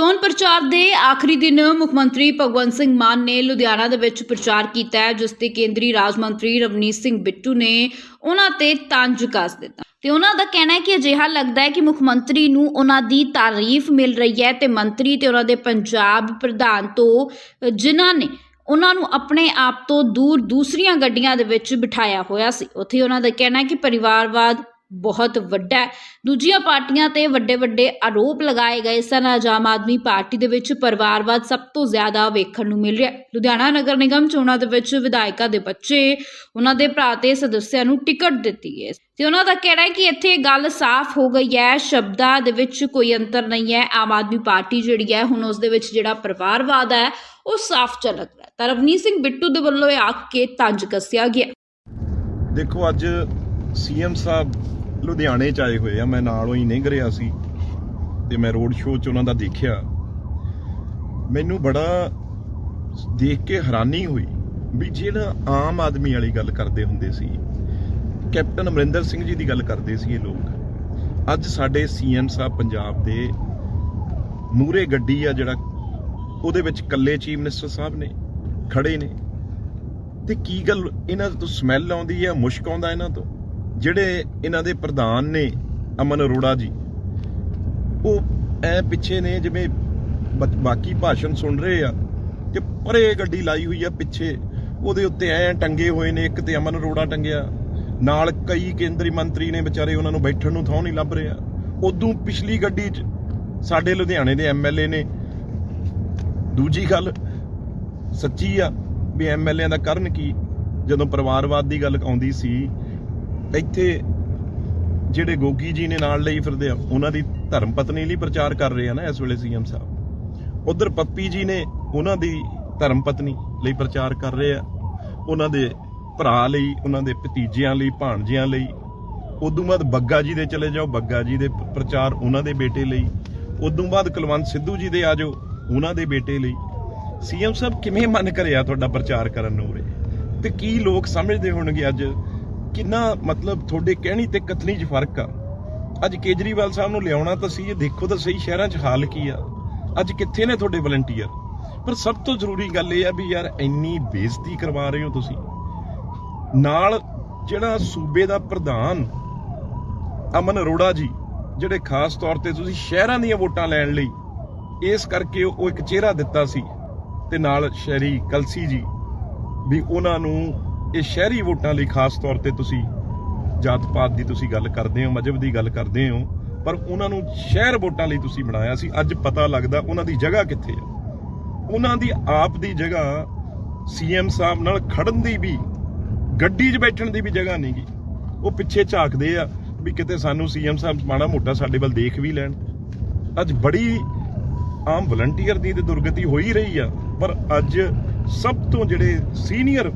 ਚੋਣ ਪ੍ਰਚਾਰ ਦੇ ਆਖਰੀ ਦਿਨ ਮੁੱਖ ਮੰਤਰੀ ਭਗਵੰਤ ਸਿੰਘ ਮਾਨ ਨੇ ਲੁਧਿਆਣਾ ਦੇ ਵਿੱਚ ਪ੍ਰਚਾਰ ਕੀਤਾ ਹੈ, ਜਿਸ ਤੇ ਕੇਂਦਰੀ ਰਾਜ ਮੰਤਰੀ ਰਵਨੀਤ ਸਿੰਘ ਬਿੱਟੂ ਨੇ ਉਹਨਾਂ ਤੇ ਤੰਜ ਕੱਸ ਦਿੱਤਾ। ਤੇ ਉਹਨਾਂ ਦਾ ਕਹਿਣਾ ਹੈ ਕਿ ਅਜਿਹਾ ਲੱਗਦਾ ਹੈ ਕਿ ਮੁੱਖ ਮੰਤਰੀ ਨੂੰ ਉਹਨਾਂ ਦੀ ਤਾਰੀਫ ਮਿਲ ਰਹੀ ਹੈ ਤੇ ਮੰਤਰੀ ਤੇ ਉਹਨਾਂ ਦੇ ਪੰਜਾਬ ਪ੍ਰਧਾਨ ਤੋਂ, ਜਿਨ੍ਹਾਂ ਨੇ ਉਹਨਾਂ ਨੂੰ ਆਪਣੇ ਆਪ ਤੋਂ ਦੂਰ ਦੂਸਰੀਆਂ ਗੱਡੀਆਂ ਦੇ ਵਿੱਚ ਬਿਠਾਇਆ ਹੋਇਆ ਸੀ। ਉੱਥੇ ਉਹਨਾਂ ਦਾ ਕਹਿਣਾ ਹੈ ਕਿ ਪਰਿਵਾਰਵਾਦ ਬਹੁਤ ਵੱਡਾ ਦੂਜੀਆਂ ਪਾਰਟੀਆਂ ਤੇ ਵੱਡੇ ਵੱਡੇ ਆਰੋਪ ਲਗਾਏ ਗਏ ਸਨ। ਆਮ ਆਦਮੀ ਪਾਰਟੀ ਦੇ ਵਿੱਚ ਪਰਿਵਾਰਵਾਦ ਸਭ ਤੋਂ ਜ਼ਿਆਦਾ ਵੇਖਣ ਨੂੰ ਮਿਲ ਰਿਹਾ ਲੁਧਿਆਣਾ ਨਗਰ ਨਿਗਮ ਚੋਣਾਂ ਦੇ ਵਿੱਚ ਵਿਧਾਇਕਾਂ ਦੇ ਬੱਚੇ, ਉਹਨਾਂ ਦੇ ਭਰਾ ਤੇ ਸਦੱਸਿਆਂ ਨੂੰ ਟਿਕਟ ਦਿੱਤੀ ਹੈ। ਤੇ ਉਹਨਾਂ ਦਾ ਕਹਿਣਾ ਹੈ ਕਿ ਇੱਥੇ ਗੱਲ ਸਾਫ਼ ਹੋ ਗਈ ਹੈ। ਸ਼ਬਦਾਂ ਦੇ ਵਿੱਚ ਕੋਈ ਅੰਤਰ ਨਹੀਂ ਹੈ। ਆਮ ਆਦਮੀ ਪਾਰਟੀ ਜਿਹੜੀ ਹੈ, ਹੁਣ ਉਸ ਦੇ ਵਿੱਚ ਜਿਹੜਾ ਪਰਿਵਾਰਵਾਦ ਹੈ, ਉਹ ਸਾਫ਼ ਝਲਕ ਰਿਹਾ ਹੈ। ਤਾਂ ਰਵਨੀਤ ਸਿੰਘ ਬਿੱਟੂ ਦੇ ਵੱਲੋਂ ਇਹ ਆਖ ਕੇ ਤੰਜ ਕੱਸਿਆ ਗਿਆ। ਦੇਖੋ, ਅੱਜ ਸੀਐਮ ਸਾਹਿਬ ਲੁਧਿਆਣੇ ਚ ਆਏ ਹੋਏ ਆ, ਮੈਂ ਨਾਲੋਂ ਹੀ ਨਿੰਗ ਰਿਹਾ ਸੀ ਤੇ ਮੈਂ ਰੋਡ ਸ਼ੋਅ ਚ ਉਹਨਾਂ ਦਾ ਦੇਖਿਆ। ਮੈਨੂੰ ਬੜਾ ਦੇਖ ਕੇ ਹੈਰਾਨੀ ਹੋਈ ਵੀ ਜਿਹੜਾ ਆਮ ਆਦਮੀ ਵਾਲੀ ਗੱਲ ਕਰਦੇ ਹੁੰਦੇ ਸੀ, ਕੈਪਟਨ ਅਮਰਿੰਦਰ ਸਿੰਘ ਜੀ ਦੀ ਗੱਲ ਕਰਦੇ ਸੀ ਇਹ ਲੋਕ। ਅੱਜ ਸਾਡੇ ਸੀਐਮ ਸਾਹਿਬ ਪੰਜਾਬ ਦੇ ਮੂਰੇ ਗੱਡੀ ਆ ਜਿਹੜਾ, ਉਹਦੇ ਵਿੱਚ ਕੱਲੇ ਚੀਫ ਮਿਨਿਸਟਰ ਸਾਹਿਬ ਨੇ, ਖੜੇ ਨੇ। ਤੇ ਕੀ ਗੱਲ ਇਹਨਾਂ ਤੋਂ ਸਮੈਲ ਆਉਂਦੀ ਹੈ ਮੁਸ਼ਕ ਆਉਂਦਾ ਇਹਨਾਂ ਤੋਂ? ਜਿਹੜੇ ਇਹਨਾਂ ਦੇ ਪ੍ਰਧਾਨ ਨੇ ਅਮਨ ਅਰੋੜਾ ਜੀ, ਉਹ ਐ ਪਿੱਛੇ ਨੇ ਜਿਵੇਂ ਬ- ਬਾਕੀ ਭਾਸ਼ਣ ਸੁਣ ਰਹੇ ਆ ਕਿ ਪਰੇ ਗੱਡੀ ਲਾਈ ਹੋਈ ਆ ਪਿੱਛੇ, ਉਹਦੇ ਉੱਤੇ ਐ ਟੰਗੇ ਹੋਏ ਨੇ ਇੱਕ ਤੇ ਅਮਨ ਅਰੋੜਾ ਟੰਗਿਆ, ਨਾਲ ਕਈ ਕੇਂਦਰੀ ਮੰਤਰੀ ਨੇ ਵਿਚਾਰੇ ਉਹਨਾਂ ਨੂੰ ਬੈਠਣ ਨੂੰ ਥਾਂ ਨਹੀਂ ਲੱਭ ਰਿਹਾ। ਉਦੋਂ ਪਿਛਲੀ ਗੱਡੀ 'ਚ ਸਾਡੇ ਲੁਧਿਆਣੇ ਦੇ ਐਮਐਲਏ ਨੇ। ਦੂਜੀ ਗੱਲ ਸੱਚੀ ਆ ਵੀ ਐਮਐਲਏ ਦਾ ਕਰਨ ਕੀ? ਜਦੋਂ ਪਰਿਵਾਰਵਾਦ ਦੀ ਗੱਲ ਆਉਂਦੀ ਸੀ ਇੱਥੇ ਜਿਹੜੇ ਗੋਗੀ ਜੀ ਨੇ ਨਾਲ ਲਈ ਫਿਰਦੇ ਆ, ਉਹਨਾਂ ਦੀ ਧਰਮ ਪਤਨੀ ਲਈ ਪ੍ਰਚਾਰ ਕਰ ਰਹੇ ਆ ਨਾ ਇਸ ਵੇਲੇ ਸੀਐਮ ਸਾਹਿਬ। ਉਧਰ ਪੱਪੀ ਜੀ ਨੇ ਉਹਨਾਂ ਦੀ ਧਰਮ ਪਤਨੀ ਲਈ ਪ੍ਰਚਾਰ ਕਰ ਰਹੇ ਆ, ਉਹਨਾਂ ਦੇ ਭਰਾ ਲਈ, ਉਹਨਾਂ ਦੇ ਭਤੀਜਿਆਂ ਲਈ, ਭਾਣਜਿਆਂ ਲਈ। ਉਦੋਂ ਬਾਅਦ ਬੱਗਾ ਜੀ ਦੇ ਚਲੇ ਜਾਓ, ਬੱਗਾ ਜੀ ਦੇ ਪ੍ਰਚਾਰ ਉਹਨਾਂ ਦੇ ਬੇਟੇ ਲਈ। ਉਦੋਂ ਬਾਅਦ ਕੁਲਵੰਤ ਸਿੱਧੂ ਜੀ ਦੇ ਆ ਜਾਓ, ਉਹਨਾਂ ਦੇ ਬੇਟੇ ਲਈ। ਸੀਐਮ ਸਾਹਿਬ ਕਿਵੇਂ ਮਨ ਕਰਿਆ ਤੁਹਾਡਾ ਪ੍ਰਚਾਰ ਕਰਨ ਨੂੰ ਉਰੇ? ਤੇ ਕੀ ਲੋਕ ਸਮਝਦੇ ਹੋਣਗੇ ਅੱਜ ਕਿੰਨਾ ਮਤਲਬ ਤੁਹਾਡੇ ਕਹਿਣੀ ਤੇ ਕਥਨੀ 'ਚ ਫ਼ਰਕ ਆ? ਅੱਜ ਕੇਜਰੀਵਾਲ ਸਾਹਿਬ ਨੂੰ ਲਿਆਉਣਾ ਤਾਂ ਸੀ, ਇਹ ਦੇਖੋ ਤਾਂ ਸਹੀ ਸ਼ਹਿਰਾਂ 'ਚ ਹਾਲ ਕੀ ਆ। ਅੱਜ ਕਿੱਥੇ ਨੇ ਤੁਹਾਡੇ ਵਲੰਟੀਅਰ? ਪਰ ਸਭ ਤੋਂ ਜ਼ਰੂਰੀ ਗੱਲ ਇਹ ਆ ਵੀ ਯਾਰ ਇੰਨੀ ਬੇਇੱਜ਼ਤੀ ਕਰਵਾ ਰਹੇ ਹੋ ਤੁਸੀਂ। ਨਾਲ ਜਿਹੜਾ ਸੂਬੇ ਦਾ ਪ੍ਰਧਾਨ ਅਮਨ ਅਰੋੜਾ ਜੀ, ਜਿਹੜੇ ਖਾਸ ਤੌਰ ਤੇ ਤੁਸੀਂ ਸ਼ਹਿਰਾਂ ਦੀਆਂ ਵੋਟਾਂ ਲੈਣ ਲਈ, ਇਸ ਕਰਕੇ ਉਹ ਇੱਕ ਚਿਹਰਾ ਦਿੱਤਾ ਸੀ। ਤੇ ਨਾਲ ਸ਼ਹਿਰੀ ਕਲਸੀ ਜੀ, ਵੀ ਉਹਨਾਂ ਨੂੰ ਇਹ ਸ਼ਹਿਰੀ ਵੋਟਾਂ ਲਈ ਖਾਸ ਤੌਰ ਤੇ ਤੁਸੀਂ ਜਾਤ ਪਾਤ ਦੀ ਤੁਸੀਂ ਗੱਲ ਕਰਦੇ ਹੋ ਮਜਬ ਦੀ ਗੱਲ ਕਰਦੇ ਹੋ, ਪਰ ਉਹਨਾਂ ਨੂੰ ਸ਼ਹਿਰ ਵੋਟਾਂ ਲਈ ਤੁਸੀਂ ਬਣਾਇਆ ਸੀ। ਅੱਜ ਪਤਾ ਲੱਗਦਾ ਉਹਨਾਂ ਦੀ ਜਗ੍ਹਾ ਕਿੱਥੇ ਹੈ ਉਹਨਾਂ ਦੀ ਆਪ ਦੀ ਜਗ੍ਹਾ ਸੀਐਮ ਸਾਹਿਬ ਨਾਲ ਖੜਨ ਦੀ ਵੀ, ਗੱਡੀ 'ਚ ਬੈਠਣ ਦੀ ਵੀ ਜਗ੍ਹਾ ਨਹੀਂ ਨਹੀਂਗੀ ਉਹ ਪਿੱਛੇ ਝਾਕਦੇ ਆ ਵੀ ਕਿਤੇ ਸਾਨੂੰ ਸੀਐਮ ਸਾਹਿਬ ਮਾੜਾ ਮੋਟਾ ਸਾਡੇ ਵੱਲ ਦੇਖ ਵੀ ਲੈਣ। ਅੱਜ ਬੜੀ ਆਮ ਵਲੰਟੀਅਰ ਦੀ ਤੇ ਦੁਰਗਤੀ ਹੋ ਹੀ ਰਹੀ ਆ, ਪਰ ਅੱਜ ਸਭ ਤੋਂ ਜਿਹੜੇ ਸੀਨੀਅਰ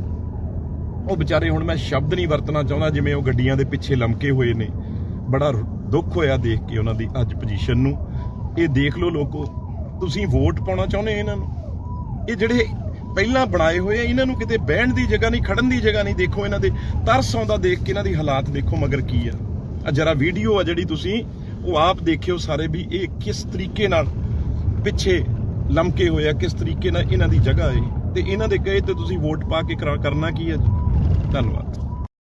ਉਹ ਵਿਚਾਰੇ ਹੁਣ ਮੈਂ ਸ਼ਬਦ ਨਹੀਂ ਵਰਤਣਾ ਚਾਹੁੰਦਾ ਜਿਵੇਂ ਉਹ ਗੱਡੀਆਂ ਦੇ ਪਿੱਛੇ ਲਮਕੇ ਹੋਏ ਨੇ। ਬੜਾ ਦੁੱਖ ਹੋਇਆ ਦੇਖ ਕੇ ਉਹਨਾਂ ਦੀ ਅੱਜ ਪੋਜੀਸ਼ਨ ਨੂੰ। ਇਹ ਦੇਖ ਲਓ ਲੋਕੋ, ਤੁਸੀਂ ਵੋਟ ਪਾਉਣਾ ਚਾਹੁੰਦੇ ਇਹਨਾਂ ਨੂੰ? ਇਹ ਜਿਹੜੇ ਪਹਿਲਾਂ ਬਣਾਏ ਹੋਏ ਆ, ਇਹਨਾਂ ਨੂੰ ਕਿਤੇ ਬਹਿਣ ਦੀ ਜਗ੍ਹਾ ਨਹੀਂ, ਖੜਨ ਦੀ ਜਗ੍ਹਾ ਨਹੀਂ, ਦੇਖੋ ਇਹਨਾਂ ਦੇ ਤਰਸ ਆਉਂਦਾ ਦੇਖ ਕੇ ਇਹਨਾਂ ਦੀ ਹਾਲਾਤ ਦੇਖੋ ਮਗਰ ਕੀ ਆ। ਆ ਜਰਾ ਵੀਡੀਓ ਆ ਜਿਹੜੀ ਤੁਸੀਂ, ਉਹ ਆਪ ਦੇਖਿਓ ਸਾਰੇ ਵੀ ਇਹ ਕਿਸ ਤਰੀਕੇ ਨਾਲ ਪਿੱਛੇ ਲਮਕੇ ਹੋਏ ਆ, ਕਿਸ ਤਰੀਕੇ ਨਾਲ ਇਹਨਾਂ ਦੀ ਜਗ੍ਹਾ ਹੈ ਤੇ ਇਹਨਾਂ ਦੇ ਕਹੇ ਤੇ ਤੁਸੀਂ ਵੋਟ ਪਾ ਕੇ ਕਰਾ- ਕਰਨਾ ਕੀ ਹੈ ਧੰਨਵਾਦ।